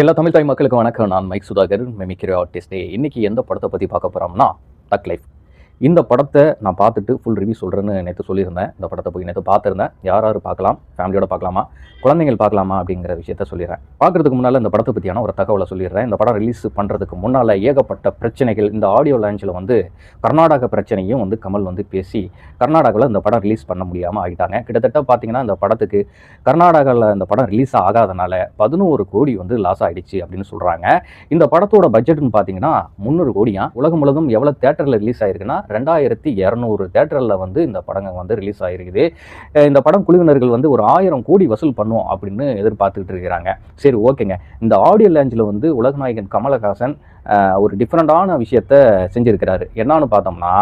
எல்லா தமிழ் தாய் மக்களுக்கு வணக்கம். நான் மைக் சுதாகர். மெமிக்கிற ஆர்டிஸ்டே. இன்னைக்கு எந்த படத்தை பற்றி பார்க்க போகிறோம்னா டக் லைஃப். இந்த படத்தை நான் பார்த்துட்டு ஃபுல் ரிவ்யூ சொல்கிறேன்னு நேற்று சொல்லியிருந்தேன். இந்த படத்தை போய் நேற்று பார்த்துருந்தேன். யார் யார் பார்க்கலாம் ஃபேமிலியோட பார்க்கலாமா? குழந்தைகள் பார்க்கலாமா? அப்படிங்கிற விஷயத்த சொல்லிடுறேன். பார்க்குறதுக்கு முன்னால் இந்த படத்தை பற்றியான ஒரு தகவலை சொல்லிடுறேன். இந்த படம் ரிலீஸ் பண்ணுறதுக்கு முன்னால் ஏகப்பட்ட பிரச்சனைகள் இந்த ஆடியோ லான்ச்சில் வந்து கர்நாடக பிரச்சனையும் வந்து கமல் வந்து பேசி கர்நாடகாவில் இந்த படம் ரிலீஸ் பண்ண முடியாமல் ஆகிட்டாங்க கிட்டத்தட்ட பார்த்தீங்கன்னா இந்த படத்துக்கு கர்நாடகாவில் இந்த படம் ரிலீஸ் ஆகாதனால பதினோரு கோடி வந்து லாஸ் ஆகிடுச்சு அப்படின்னு சொல்கிறாங்க இந்த படத்தோட பட்ஜெட்னு பார்த்தீங்கன்னா முந்நூறு கோடியா? உலகம் முழுவதும் எவ்வளோ தேட்டரில் ரிலீஸ் ஆயிருக்குன்னா ரெண்டாயிரத்தி இரநூறு தேட்டரில் வந்து இந்த படங்கள் வந்து ரிலீஸ் ஆகிருக்குது இந்த படம் குழுவினர்கள் வந்து ஒரு ஆயிரம் கோடி வசூல் பண்ணும் அப்படின்னு எதிர்பார்த்துக்கிட்டு இருக்கிறாங்க. சரி ஓகேங்க. இந்த ஆடியோ லான்ச்சில் வந்து உலகநாயகன் கமலஹாசன் ஒரு டிஃப்ரெண்ட்டான விஷயத்த செஞ்சுருக்கிறாரு. என்னன்னு பார்த்தோம்னா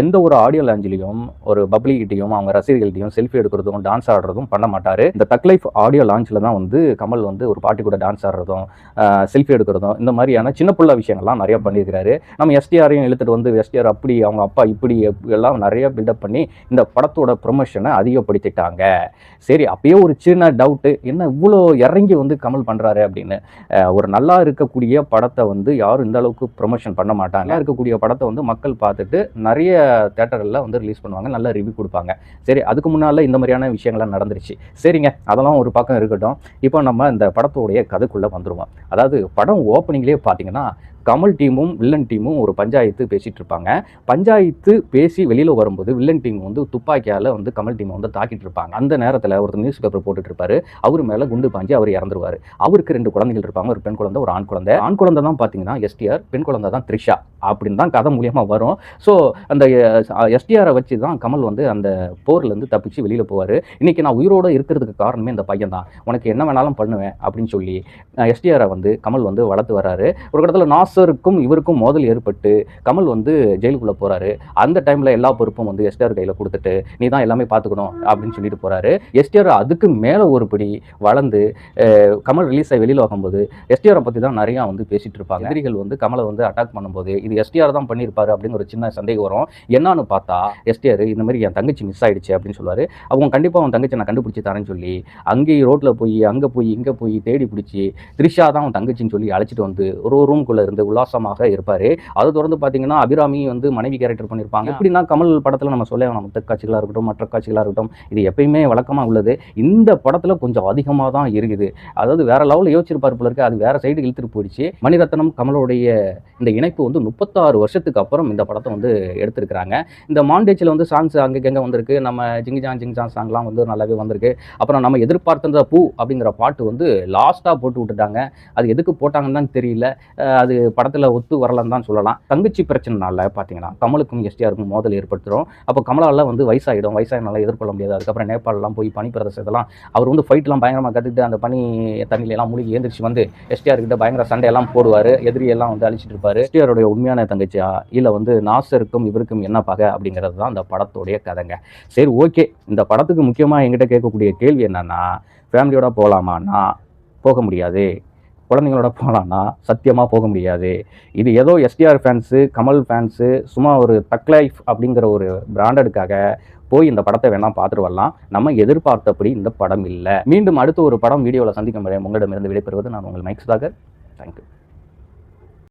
எந்த ஒரு ஆடியோ லான்ச்லையும் ஒரு பப்ளிக்கிட்டையும் அவங்க ரசிகர்கள்ட்டையும் செல்ஃபி எடுக்கிறதும் டான்ஸ் ஆடுறதும் பண்ண மாட்டார். இந்த தக் லைஃப் ஆடியோ லான்ச்சில் தான் வந்து கமல் வந்து ஒரு பாட்டி கூட டான்ஸ் ஆடுறதும் செல்ஃபி எடுக்கிறதும் இந்த மாதிரியான சின்ன புள்ள விஷயங்கள்லாம் நிறைய பண்ணியிருக்கிறாரு. நம்ம எஸ்டிஆரையும் இழுத்துட்டு வந்து எஸ்டிஆர் அப்படி அவங்க அப்பா இப்படி எல்லாம் நிறைய பில்டப் பண்ணி இந்த படத்தோட ப்ரொமோஷனை அதிகப்படுத்திட்டாங்க. சரி அப்பயே ஒரு சின்ன டவுட்டு என்ன இவ்வளோ இறங்கி வந்து கமல் பண்ணுறாரு அப்படின்னு ஒரு நல்லா இருக்கக்கூடிய படத்தை வந்து யாரும் இந்த அளவுக்கு ப்ரொமோஷன் பண்ண மாட்டாங்க. இருக்கக்கூடிய படத்தை வந்து மக்கள் பார்த்துட்டு நிறைய தேட்டரில் வந்து ரிலீஸ் பண்ணுவாங்க நல்ல ரிவ்யூ கொடுப்பாங்க. சரி அதுக்கு முன்னால் இந்த மாதிரியான விஷயங்கள்லாம் நடந்துருச்சு. சரிங்க அதெல்லாம் ஒரு பக்கம் இருக்கட்டும். இப்போ நம்ம இந்த படத்தோடைய கதைக்குள்ளே வந்துடுவோம் அதாவது படம் ஓப்பனிங்லேயே பார்த்தீங்கன்னா கமல் டீமும் வில்லன் டீமும் ஒரு பஞ்சாயத்து பேசிகிட்டு இருப்பாங்க. பஞ்சாயத்து பேசி வெளியில் வரும்போது வில்லன் டீம் வந்து துப்பாக்கியால் வந்து கமல் டீமை வந்து தாக்கிட்டு இருப்பாங்க. அந்த நேரத்தில் ஒருத்தர் நியூஸ் பேப்பர் போட்டுட்டு இருப்பாரு. அவர் மேலே குண்டு பாஞ்சி அவர் இறந்துருவார். அவருக்கு ரெண்டு குழந்தைகள் இருப்பாங்க. ஒரு பெண் குழந்தை ஒரு ஆண் குழந்தை. ஆண் குழந்தை தான் பார்த்தீங்கன்னா எஸ்டிஆர் பெண் குழந்தை தான் த்ரிஷா. அப்படின்னு தான் கதை மூலியமாக வரும். ஸோ அந்த எஸ்டிஆரை வச்சு தான் கமல் வந்து அந்த போர்லேருந்து தப்பிச்சு வெளியில் போவார். இன்றைக்கி நான் உயிரோடு இருக்கிறதுக்கு காரணமே இந்த பையன் தான். உனக்கு என்ன வேணாலும் பண்ணுவேன் அப்படின்னு சொல்லி எஸ்டிஆரை வந்து கமல் வந்து வளர்த்து வர்றாரு ஒரு கட்டத்தில் நாசருக்கும் இவருக்கும் மோதல் ஏற்பட்டு கமல் வந்து ஜெயிலுக்குள்ளே போகிறாரு அந்த டைமில் எல்லா பொறுப்பும் வந்து எஸ்டிஆர் கையில் கொடுத்துட்டு நீ தான் எல்லாமே பார்த்துக்கணும் அப்படின்னு சொல்லிட்டு போகிறாரு எஸ்டிஆர் அதுக்கு மேலே ஒரு படி வளர்ந்து கமல் ரிலீஸ் ஆகி வெளியில் வரும்போது எஸ்டிஆரை பற்றி தான் நிறையா வந்து பேசிகிட்டு இருப்பாங்க. எதிரிகள் வந்து கமலை வந்து அட்டாக் பண்ணும்போது இது எஸ்டிஆர் தான் பண்ணியிருப்பாரு அப்படின்னு ஒரு சின்ன சந்தேகம் வரும். என்னன்னு பார்த்தா எஸ்டிஆர் இந்த மாதிரி என் தங்கச்சி மிஸ் ஆயிடுச்சு அப்படின்னு சொல்லுவார். அவங்க கண்டிப்பாக அவன் தங்கச்சி நான் கண்டுபிடிச்சி தரேன்னு சொல்லி அங்கேயும் ரோட்டில் போய் அங்கே போய் இங்கே போய் தேடி பிடிச்சி த்ரிஷா தான் அவன் தங்கச்சின்னு சொல்லி அழைச்சிட்டு வந்து ஒரு ரூம்குள்ளே இருந்து உல்லாசமாக இருப்பார். அதை தொடர்ந்து பார்த்தீங்கன்னா அபிராமி வந்து மனைவி கேரக்டர் பண்ணியிருப்பாங்க எப்படின்னா கமல் படத்தில் நம்ம சொல்ல வேணாம். மற்ற காட்சிகளாக இருக்கட்டும் மற்ற காட்சிகளாக இருக்கட்டும் இது எப்பயுமே வழக்கமாக உள்ளது. இந்த படத்தில் கொஞ்சம் அதிகமாக தான் இருக்குது. அதாவது வேற லெவலில் யோசிச்சிருப்பார் போல இருக்கு. அது வேற சைடு இழுத்துட்டு போயிடுச்சு. மணிரத்னம் கமலோடைய இந்த இணைப்பு வந்து முப்பத்தாறு வருஷத்துக்கு அப்புறம் இந்த படத்தை வந்து எடுத்திருக்கிறாங்க. இந்த மாண்டேஜில் வந்து சாங்ஸ் அங்கங்கே வந்திருக்கு. நம்ம ஜிங்ஜான் ஜிங்ஜான் சாங்லாம் வந்து நல்லாவே வந்திருக்கு. அப்புறம் நம்ம எதிர்பார்த்திருந்த பூ அப்படிங்கிற பாட்டு வந்து லாஸ்ட்டாக போட்டு விட்டுட்டாங்க. அது எதுக்கு போட்டாங்கன்னு தான் தெரியல. அது படத்தில் ஒத்து வரலன்னு தான் சொல்லலாம். தங்கச்சி பிரச்சனைனால பார்த்தீங்கன்னா கமலுக்கும் எஸ்டிஆருக்கும் மோதல் ஏற்படுத்துகிறோம் அப்போ கமலால் வந்து வயசாகிடும் வயசாகினால எதிர்கொள்ள முடியாது. அதுக்கப்புறம் நேபாளெலாம் போய் பனி பிரதேசத்தெல்லாம் அவர் வந்து ஃபைட்லாம் பயங்கரமாக கற்றுக்கிட்டு அந்த பனி தண்ணியிலலாம் மூழ்கி ஏந்திரிச்சு வந்து எஸ்டிஆர் கிட்ட பயங்கர சண்டையெல்லாம் போடுவார். எதிரியெல்லாம் வந்து அழிச்சிட்டு இருப்பார். எஸ்டிஆருடைய உண்மையான தங்கச்சியா? இல்லை வந்து நாசருக்கும் இவருக்கும் என்ன பகை? அப்படிங்கிறது தான் அந்த படத்தோடைய கதைங்க. சரி ஓகே. இந்த படத்துக்கு முக்கியமாக எங்கிட்ட கேட்கக்கூடிய கேள்வி என்னன்னா ஃபேமிலியோட போகலாமான்னா போக முடியாது. குழந்தைங்களோட போகலான்னா சத்தியமாக போக முடியாது. இது ஏதோ எஸ்டிஆர் ஃபேன்ஸு கமல் ஃபேன்ஸு சும்மா ஒரு தக் லைஃப் அப்படிங்கிற ஒரு பிராண்டடுக்காக போய் இந்த படத்தை வேணால் பார்த்துட்டு வரலாம். நம்ம எதிர்பார்த்தபடி இந்த படம் இல்லை. மீண்டும் அடுத்த ஒரு படம் வீடியோவில் சந்திக்கும் வரை உங்களிடமிருந்து விடைபெறுவது நான் உங்கள் மைக் சுதாகர். தேங்க்யூ